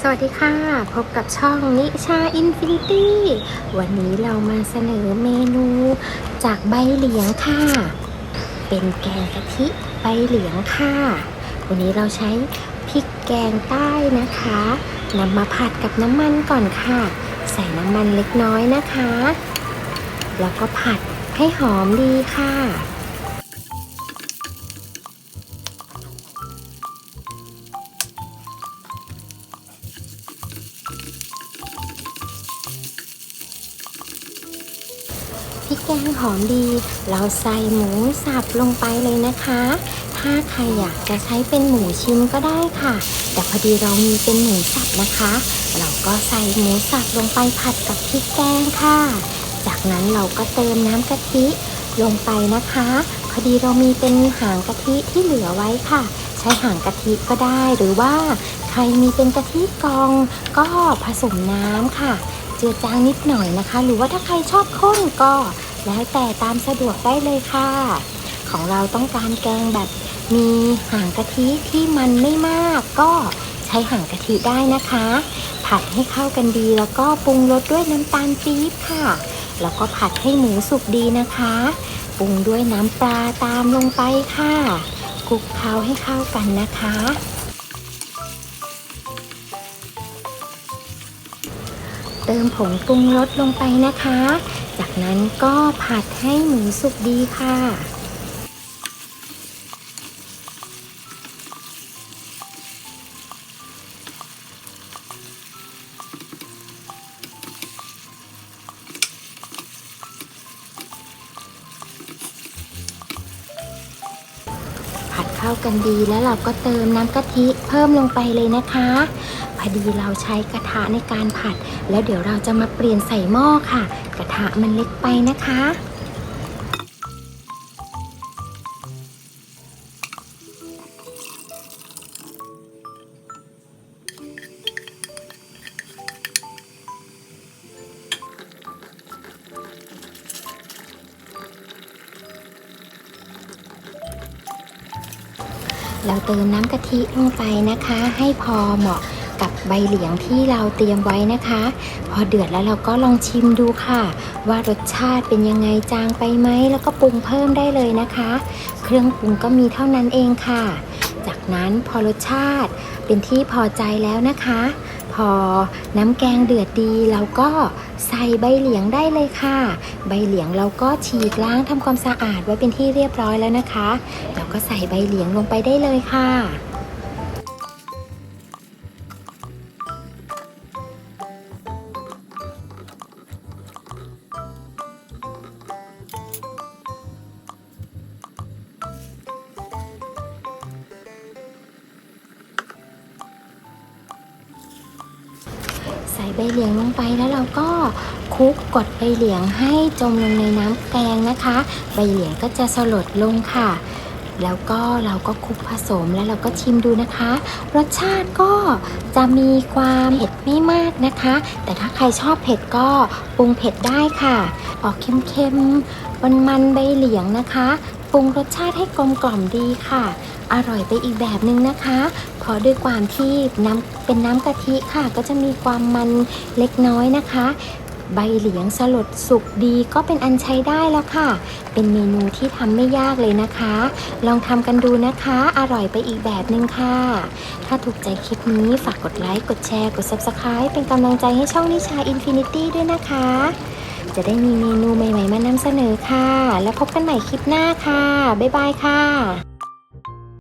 สวัสดีค่ะ พบกับช่องนิชาอินฟินิตี้ วันนี้เรามาเสนอเมนูจากใบเหลียงค่ะ เป็นแกงกะทิใบเหลียงค่ะ วันนี้เราใช้พริกแกงใต้นะคะนำมาผัดกับน้ำมันก่อนค่ะ ใส่น้ำมันเล็กน้อยนะคะ แล้วก็ผัดให้หอมดีค่ะ พริกแกงหอมดี เราใส่หมูสับลงไปเลยนะคะ ถ้าใครอยากจะใช้เป็นหมูชิ้นก็ได้ค่ะ แต่พอดีเรามีเป็นหมูสับนะคะ เราก็ใส่หมูสับลงไปผัดกับพริกแกงค่ะ จากนั้นเราก็เติมน้ำกะทิลงไปนะคะ พอดีเรามีเป็นหางกะทิที่เหลือไว้ค่ะ ใช้หางกะทิก็ได้หรือว่าใครมีเป็นกะทิกองก็ผสมน้ำค่ะ เจือจางนิดหน่อยนะคะ หรือว่าถ้าใครชอบข้นก็แล้วแต่ตามสะดวกได้เลยค่ะ ของเราต้องการแกงแบบมีหางกะทิที่มันไม่มากก็ใช้หางกะทิได้นะคะ ผัดให้เข้ากันดีแล้วก็ปรุงรสด้วยน้ำตาลปี๊บค่ะ แล้วก็ผัดให้หมูสุกดีนะคะ ปรุงด้วยน้ำปลาตามลงไปค่ะคลุกเคล้าให้เข้ากันนะคะ เติมผงปรุงรสลงไปนะคะ จากนั้นก็ผัดให้หมูสุกดีค่ะ เข้ากันดีแล้วเราก็เติมน้ำกะทิเพิ่มลงไปเลยนะคะ พอดีเราใช้กระทะในการผัด แล้วเดี๋ยวเราจะมาเปลี่ยนใส่หม้อค่ะ กระทะมันเล็กไปนะคะ เราเติมน้ำกะทิลงไปนะคะ ให้พอเหมาะกับใบเหลียงที่เราเตรียมไว้นะคะ พอเดือดแล้วเราก็ลองชิมดูค่ะ ว่ารสชาติเป็นยังไงจางไปไหมแล้วก็ปรุงเพิ่มได้เลยนะคะ เครื่องปรุงก็มีเท่านั้นเองค่ะ จากนั้นพอรสชาติเป็นที่พอใจแล้วนะคะ พอน้ำแกงเดือดดีเราก็ใส่ใบเหลียงได้เลยค่ะ ใบเหลียงเราก็ฉีกล้างทำความสะอาดไว้เป็นที่เรียบร้อยแล้วนะคะ เราก็ใส่ใบเหลียงลงไปได้เลยค่ะ ใส่ใบเหลียงลงไปแล้วเราก็คลุกกดใบเหลียงให้จมลงในน้ำแกงนะคะ ใบเหลียงก็จะสลดลงค่ะ แล้วก็เราก็คลุกผสมแล้วเราก็ชิมดูนะคะ รสชาติก็จะมีความเผ็ดไม่มากนะคะ แต่ถ้าใครชอบเผ็ดก็ปรุงเผ็ดได้ค่ะ ออกเค็มๆมันๆใบเหลียงนะคะ ปรุงรสชาติให้กลมกล่อมดีค่ะ อร่อยไปอีกแบบหนึ่งนะคะเพราะด้วยความที่น้ำเป็นน้ำกะทิค่ะ ก็จะมีความมันเล็กน้อยนะคะ ใบเหลียงสลดสุกดีก็เป็นอันใช้ได้แล้วค่ะ เป็นเมนูที่ทำไม่ยากเลยนะคะ ลองทำกันดูนะคะ อร่อยไปอีกแบบหนึ่งค่ะ ถ้าถูกใจคลิปนี้ฝากกดไลค์ กดแชร์ กด Subscribe เป็นกำลังใจให้ช่องนิชา Infinity ด้วยนะคะ จะได้มีเมนูใหม่ๆมานำเสนอค่ะ แล้วพบกันใหม่คลิปหน้าค่ะ บ๊ายบายค่ะ